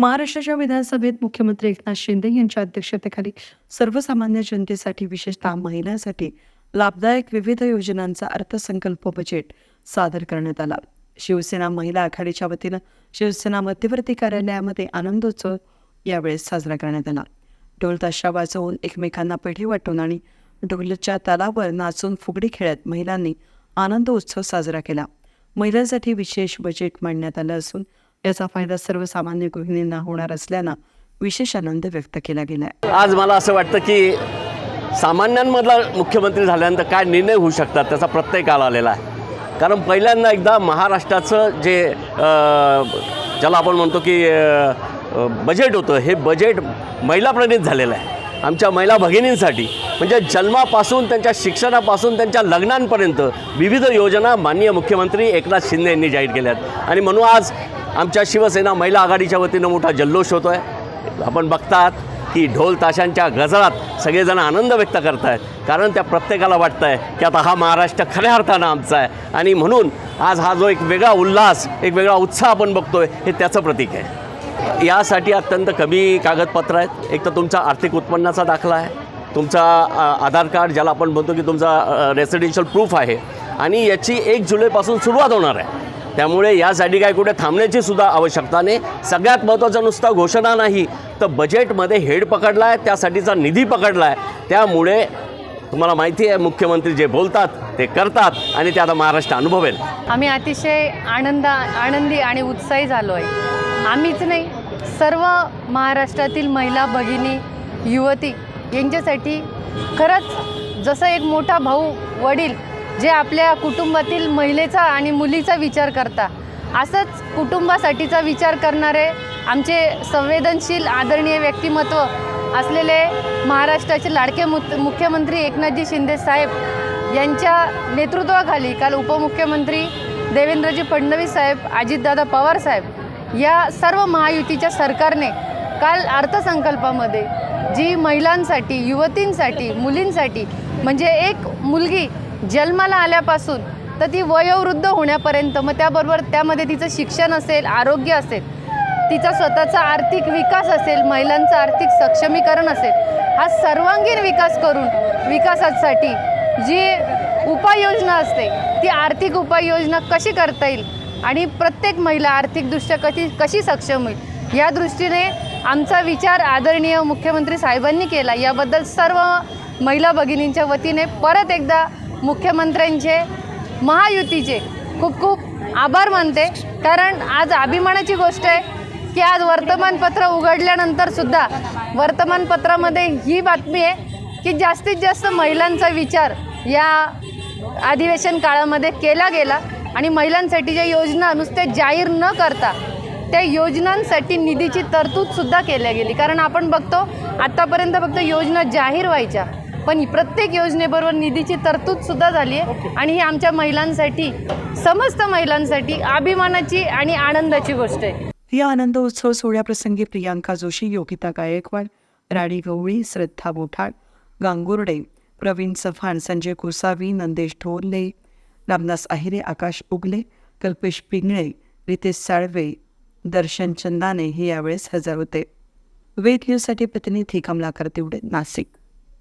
महाराष्ट्राच्या विधानसभेत मुख्यमंत्री एकनाथ शिंदे यांच्या अध्यक्षतेखाली सर्वसामान्य जनतेसाठी विशेषतः महिलांसाठी लाभदायक विविध योजनांचा अर्थसंकल्प बजेट सादर करण्यात आला. शिवसेना महिला आघाडीच्या वतीनं शिवसेना मध्यवर्ती कार्यालयामध्ये आनंदोत्सव यावेळेस साजरा करण्यात आला. ढोल ताशा वाजवून एकमेकांना पेढे वाटून आणि ढोलच्या तालावर नाचून फुगडी खेळत महिलांनी आनंद उत्सव साजरा केला. महिलांसाठी विशेष बजेट मांडण्यात आलं असून याचा फायदा सर्वसामान्य गृहिणींना होणार असल्यानं विशेष आनंद व्यक्त केला गेला आज मला असं वाटतं की सामान्यांमधला मुख्यमंत्री झाल्यानंतर काय निर्णय होऊ शकतात त्याचा प्रत्यय काल आलेला आहे. कारण पहिल्यांदा एकदा महाराष्ट्राचं जे ज्याला आपण म्हणतो की बजेट होतं हे बजेट महिलाप्रणित झालेलं आहे. आमच्या महिला भगिनींसाठी. म्हणजे जन्मापासून त्यांच्या शिक्षणापासून त्यांच्या लग्नांपर्यंत विविध योजना माननीय मुख्यमंत्री एकनाथ शिंदे यांनी जाहीर केल्या आहेत आणि म्हणून आज आमच्या शिवसेना महिला आघाडीच्या वतीनं मोठा जल्लोष होतो आहे आपण बघतात की ढोल ताशांच्या गजरात सगळेजण आनंद व्यक्त करत आहेत कारण त्या प्रत्येकाला वाटतं आहे की आता हा महाराष्ट्र खऱ्या अर्थानं आमचा आहे. आणि म्हणून आज हा जो एक वेगळा उल्हास एक वेगळा उत्साह आपण बघतोय हे त्याचं प्रतीक आहे. यासाठी अत्यंत कमी कागदपत्र आहेत. एक तर तुमचा आर्थिक उत्पन्नाचा दाखला आहे. तुमचा आधार कार्ड ज्याला आपण म्हणतो की तुमचा रेसिडेन्शियल प्रूफ आहे. आणि याची एक जुलैपासून सुरुवात होणार आहे. त्यामुळे यासाठी काय कुठे थांबण्याची सुद्धा आवश्यकता नाही. सगळ्यात महत्त्वाचं नुसता घोषणा नाही तर बजेटमध्ये हेड पकडला आहे त्यासाठीचा निधी पकडला आहे त्यामुळे तुम्हाला माहिती आहे मुख्यमंत्री जे बोलतात ते करतात आणि ते आता महाराष्ट्र अनुभवेल. आम्ही अतिशय आनंद आनंदी आणि उत्साही झालो आहे. आम्हीच नाही सर्व महाराष्ट्रातील महिला भगिनी युवती यांच्यासाठी खरंच जसं एक मोठा भाऊ वडील जे आपल्या कुटुंबातील महिलेचा आणि मुलीचा विचार करता असंच कुटुंबासाठीचा विचार करणारे आमचे संवेदनशील आदरणीय व्यक्तिमत्व असलेले महाराष्ट्राचे लाडके मु मुख्यमंत्री एकनाथजी शिंदे साहेब यांच्या नेतृत्वाखाली काल उपमुख्यमंत्री देवेंद्रजी फडणवीस साहेब अजितदादा पवार साहेब या सर्व महायुतीच्या सरकारने काल अर्थसंकल्पामध्ये जी महिलांसाठी युवतींसाठी मुलींसाठी म्हणजे एक मुलगी जन्माला आल्यापासून तर ती वयोवृद्ध होण्यापर्यंत मग त्याबरोबर त्यामध्ये तिचं शिक्षण असेल आरोग्य असेल तिचा स्वतःचा आर्थिक विकास असेल महिलांचं आर्थिक सक्षमीकरण असेल हा सर्वांगीण विकास करून विकासासाठी जी उपाययोजना असते ती आर्थिक उपाययोजना कशी करता येईल आणि प्रत्येक महिला आर्थिकदृष्ट्या कशी कशी सक्षम होईल या दृष्टीने आमचा विचार आदरणीय मुख्यमंत्री साहेबांनी केला. याबद्दल सर्व महिला भगिनींच्या वतीने परत एकदा मुख्यमंत्र्यांचे महायुतीचे खूप खूप आभार मानते. कारण आज अभिमानाची गोष्ट आहे की आज वर्तमानपत्र उघडल्यानंतर सुद्धा वर्तमानपत्रामध्ये ही बातमी आहे की जास्तीत जास्त महिलांचा विचार या अधिवेशन काळामध्ये केला गेला आणि महिलांसाठी ज्या योजना नुसते जाहीर न करता त्या योजनांसाठी निधीची तरतूदसुद्धा केल्या गेली. कारण आपण बघतो आत्तापर्यंत फक्त योजना जाहीर व्हायच्या पण प्रत्येक योजनेबरोबर निधीची तरतूदसुद्धा झाली आहे. आणि ही आमच्या महिलांसाठी समस्त महिलांसाठी अभिमानाची आणि आनंदाची गोष्ट आहे. या आनंद उत्सव सोहळ्याप्रसंगी प्रियांका जोशी योगिता गायकवाड राणी गवळी श्रद्धा बोठाड गांगुर्डे प्रवीण चव्हाण संजय गोसावी नंदेश ढोरले रामदास आहिरे आकाश उगले कल्पेश पिंगळे रितेश साळवे दर्शन चंदाने हे यावेळेस हजर होते. वेद न्यूजसाठी प्रतिनिधी कमलाकर तिवडे नाशिक.